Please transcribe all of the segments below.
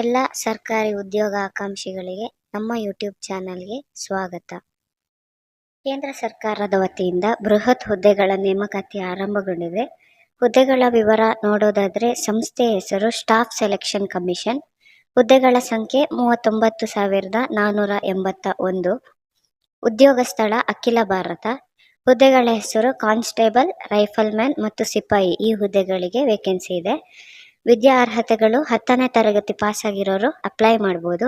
ಎಲ್ಲ ಸರ್ಕಾರಿ ಉದ್ಯೋಗ ಆಕಾಂಕ್ಷಿಗಳಿಗೆ ನಮ್ಮ ಯೂಟ್ಯೂಬ್ ಚಾನಲ್ಗೆ ಸ್ವಾಗತ. ಕೇಂದ್ರ ಸರ್ಕಾರದ ವತಿಯಿಂದ ಬೃಹತ್ ಹುದ್ದೆಗಳ ನೇಮಕಾತಿ ಆರಂಭಗೊಂಡಿದೆ. ಹುದ್ದೆಗಳ ವಿವರ ನೋಡೋದಾದ್ರೆ ಸಂಸ್ಥೆ ಹೆಸರು ಸ್ಟಾಫ್ ಸೆಲೆಕ್ಷನ್ ಕಮಿಷನ್. ಹುದ್ದೆಗಳ ಸಂಖ್ಯೆ ಮೂವತ್ತೊಂಬತ್ತು ಸಾವಿರದ ನಾನ್ನೂರ ಎಂಬತ್ತ ಒಂದು. ಉದ್ಯೋಗ ಸ್ಥಳ ಅಖಿಲ ಭಾರತ. ಹುದ್ದೆಗಳ ಹೆಸರು ಕಾನ್ಸ್ಟೇಬಲ್, ರೈಫಲ್ಮ್ಯಾನ್ ಮತ್ತು ಸಿಪಾಯಿ ಈ ಹುದ್ದೆಗಳಿಗೆ ವೇಕೆನ್ಸಿ ಇದೆ. ವಿದ್ಯಾ ಅರ್ಹತೆಗಳು ಹತ್ತನೇ ತರಗತಿ ಪಾಸ್ ಆಗಿರೋರು ಅಪ್ಲೈ ಮಾಡ್ಬೋದು.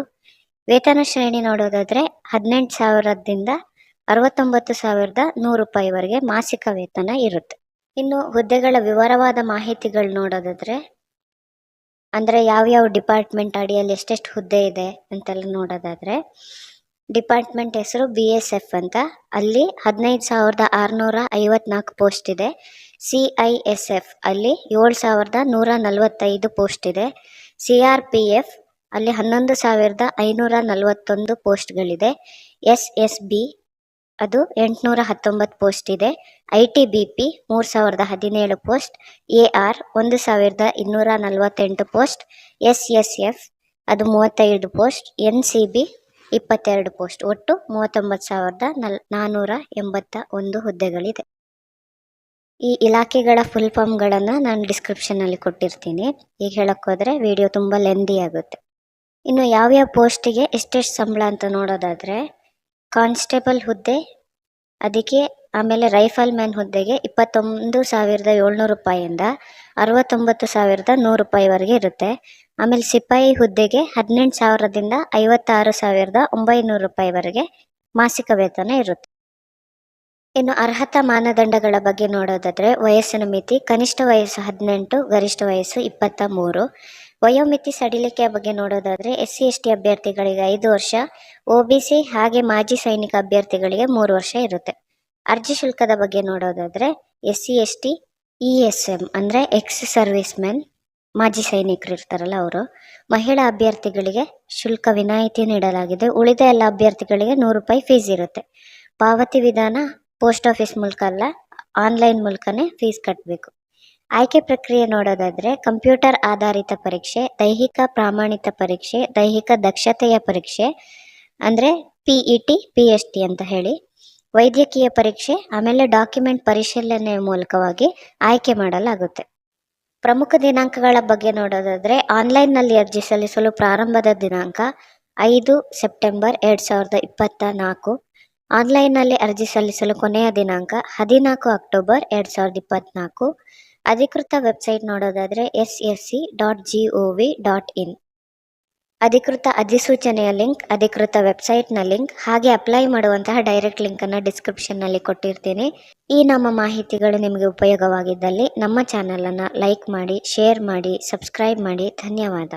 ವೇತನ ಶ್ರೇಣಿ ನೋಡೋದಾದ್ರೆ ಹದಿನೆಂಟು ಸಾವಿರದಿಂದ ಅರವತ್ತೊಂಬತ್ತು ಸಾವಿರದ ನೂರು ರೂಪಾಯಿವರೆಗೆ ಮಾಸಿಕ ವೇತನ ಇರುತ್ತೆ. ಇನ್ನು ಹುದ್ದೆಗಳ ವಿವರವಾದ ಮಾಹಿತಿಗಳು ನೋಡೋದಾದ್ರೆ ಅಂದ್ರೆ ಯಾವ್ಯಾವ ಡಿಪಾರ್ಟ್ಮೆಂಟ್ ಅಡಿಯಲ್ಲಿ ಎಷ್ಟೆಷ್ಟು ಹುದ್ದೆ ಇದೆ ಅಂತೆಲ್ಲ ನೋಡೋದಾದ್ರೆ ಡಿಪಾರ್ಟ್ಮೆಂಟ್ ಹೆಸರು ಬಿ ಎಸ್ ಎಫ್ ಅಂತ. ಅಲ್ಲಿ ಹದಿನೈದು ಸಾವಿರದ ಆರುನೂರ ಐವತ್ನಾಲ್ಕು ಪೋಸ್ಟ್ ಇದೆ. ಸಿ ಐ ಎಸ್ ಎಫ್ ಅಲ್ಲಿ ಏಳು ಸಾವಿರದ ನೂರ ನಲವತ್ತೈದು ಪೋಸ್ಟ್ ಇದೆ. ಸಿ ಆರ್ ಪಿ ಎಫ್ ಅಲ್ಲಿ ಹನ್ನೊಂದು ಸಾವಿರದ ಐನೂರ ನಲವತ್ತೊಂದು ಪೋಸ್ಟ್ಗಳಿದೆ. ಎಸ್ ಎಸ್ ಬಿ ಅದು ಎಂಟುನೂರ ಹತ್ತೊಂಬತ್ತು ಪೋಸ್ಟ್ ಇದೆ. ಐ ಟಿ ಬಿ ಪಿ ಮೂರು ಸಾವಿರದ ಹದಿನೇಳು ಪೋಸ್ಟ್. ಎ ಆರ್ ಒಂದು ಸಾವಿರದ ಇನ್ನೂರ ನಲವತ್ತೆಂಟು ಪೋಸ್ಟ್. ಎಸ್ ಎಸ್ ಎಫ್ ಅದು ಮೂವತ್ತೈದು ಪೋಸ್ಟ್. ಎನ್ ಸಿ ಬಿ ಇಪ್ಪತ್ತೆರಡು ಪೋಸ್ಟ್. ಒಟ್ಟು ಮೂವತ್ತೊಂಬತ್ತು ಸಾವಿರದ ನಲ್ ನಾನ್ನೂರ ಎಂಬತ್ತ ಒಂದು ಹುದ್ದೆಗಳಿದೆ. ಈ ಇಲಾಖೆಗಳ ಫುಲ್ ಫಾರ್ಮ್ಗಳನ್ನು ನಾನು ಡಿಸ್ಕ್ರಿಪ್ಷನ್ನಲ್ಲಿ ಕೊಟ್ಟಿರ್ತೀನಿ. ಈಗ ಹೇಳೋಕ್ಕೋದ್ರೆ ವಿಡಿಯೋ ತುಂಬ ಲೆಂದಿ ಆಗುತ್ತೆ. ಇನ್ನು ಯಾವ್ಯಾವ ಪೋಸ್ಟಿಗೆ ಎಷ್ಟೆಷ್ಟು ಸಂಬಳ ಅಂತ ನೋಡೋದಾದರೆ ಕಾನ್ಸ್ಟೇಬಲ್ ಹುದ್ದೆ, ಅದಕ್ಕೆ ಆಮೇಲೆ ರೈಫಲ್ ಮ್ಯಾನ್ ಹುದ್ದೆಗೆ ಇಪ್ಪತ್ತೊಂದು ಸಾವಿರದ ಏಳ್ನೂರು ರೂಪಾಯಿಂದ ಅರವತ್ತೊಂಬತ್ತು ಸಾವಿರದ ನೂರು ರೂಪಾಯಿವರೆಗೆ ಇರುತ್ತೆ. ಆಮೇಲೆ ಸಿಪಾಯಿ ಹುದ್ದೆಗೆ ಹದಿನೆಂಟು ಸಾವಿರದಿಂದ ಐವತ್ತಾರು ಸಾವಿರದ ಒಂಬೈನೂರು ರೂಪಾಯಿವರೆಗೆ ಮಾಸಿಕ ವೇತನ ಇರುತ್ತೆ. ಇನ್ನು ಅರ್ಹತಾ ಮಾನದಂಡಗಳ ಬಗ್ಗೆ ನೋಡೋದಾದರೆ ವಯಸ್ಸಿನ ಮಿತಿ, ಕನಿಷ್ಠ ವಯಸ್ಸು ಹದಿನೆಂಟು, ಗರಿಷ್ಠ ವಯಸ್ಸು ಇಪ್ಪತ್ತ ಮೂರು. ವಯೋಮಿತಿ ಸಡಿಲಿಕೆಯ ಬಗ್ಗೆ ನೋಡೋದಾದರೆ ಎಸ್ ಸಿ ಎಸ್ ಟಿ ಅಭ್ಯರ್ಥಿಗಳಿಗೆ ಐದು ವರ್ಷ, ಒ ಬಿ ಸಿ ಹಾಗೆ ಮಾಜಿ ಸೈನಿಕ ಅಭ್ಯರ್ಥಿಗಳಿಗೆ ಮೂರು ವರ್ಷ ಇರುತ್ತೆ. ಅರ್ಜಿ ಶುಲ್ಕದ ಬಗ್ಗೆ ನೋಡೋದಾದ್ರೆ S C S T, E S M ಅಂದರೆ ಎಕ್ಸ್ ಸರ್ವಿಸ್ ಮೆನ್ ಮಾಜಿ ಸೈನಿಕರು ಇರ್ತಾರಲ್ಲ ಅವರು. ಮಹಿಳಾ ಅಭ್ಯರ್ಥಿಗಳಿಗೆ ಶುಲ್ಕ ವಿನಾಯಿತಿ ನೀಡಲಾಗಿದೆ. ಉಳಿದ ಎಲ್ಲ ಅಭ್ಯರ್ಥಿಗಳಿಗೆ ನೂರು ರೂಪಾಯಿ ಫೀಸ್ ಇರುತ್ತೆ. ಪಾವತಿ ವಿಧಾನ ಪೋಸ್ಟ್ ಆಫೀಸ್ ಮೂಲಕ ಅಲ್ಲ, ಆನ್ಲೈನ್ ಮೂಲಕನೇ ಫೀಸ್ ಕಟ್ಟಬೇಕು ಆಯ್ಕೆ ಪ್ರಕ್ರಿಯೆ ನೋಡೋದಾದ್ರೆ ಕಂಪ್ಯೂಟರ್ ಆಧಾರಿತ ಪರೀಕ್ಷೆ, ದೈಹಿಕ ಪ್ರಾಮಾಣಿತ ಪರೀಕ್ಷೆ, ದೈಹಿಕ ದಕ್ಷತೆಯ ಪರೀಕ್ಷೆ ಅಂದರೆ P E T P S T ಅಂತ ಹೇಳಿ. ವೈದ್ಯಕೀಯ ಪರೀಕ್ಷೆ, ಆಮೇಲೆ ಡಾಕ್ಯುಮೆಂಟ್ ಪರಿಶೀಲನೆ ಮೂಲಕವಾಗಿ ಆಯ್ಕೆ ಮಾಡಲಾಗುತ್ತೆ. ಪ್ರಮುಖ ದಿನಾಂಕಗಳ ಬಗ್ಗೆ ನೋಡೋದಾದರೆ, ಆನ್ಲೈನ್ನಲ್ಲಿ ಅರ್ಜಿ ಸಲ್ಲಿಸಲು ಪ್ರಾರಂಭದ ದಿನಾಂಕ ಐದು ಸೆಪ್ಟೆಂಬರ್ ಎರಡು ಸಾವಿರದ ಇಪ್ಪತ್ತ ನಾಲ್ಕು ಆನ್ಲೈನ್ನಲ್ಲಿ ಅರ್ಜಿ ಸಲ್ಲಿಸಲು ಕೊನೆಯ ದಿನಾಂಕ ಹದಿನಾಲ್ಕು ಅಕ್ಟೋಬರ್ ಎರಡು ಸಾವಿರದ ಇಪ್ಪತ್ತ್ನಾಲ್ಕು ಅಧಿಕೃತ ವೆಬ್ಸೈಟ್ ನೋಡೋದಾದರೆ S S C dot G O V dot in. ಅಧಿಕೃತ ಅಧಿಸೂಚನೆಯ ಲಿಂಕ್, ಅಧಿಕೃತ ವೆಬ್ಸೈಟ್ನ ಲಿಂಕ್, ಹಾಗೆ ಅಪ್ಲೈ ಮಾಡುವಂತಹ ಡೈರೆಕ್ಟ್ ಲಿಂಕನ್ನು ಡಿಸ್ಕ್ರಿಪ್ಷನ್ನಲ್ಲಿ ಕೊಟ್ಟಿರ್ತೀನಿ. ಈ ನಮ್ಮ ಮಾಹಿತಿಗಳು ನಿಮಗೆ ಉಪಯೋಗವಾಗಿದ್ದಲ್ಲಿ ನಮ್ಮ ಚಾನಲನ್ನು ಲೈಕ್ ಮಾಡಿ, ಶೇರ್ ಮಾಡಿ, ಸಬ್ಸ್ಕ್ರೈಬ್ ಮಾಡಿ. ಧನ್ಯವಾದ.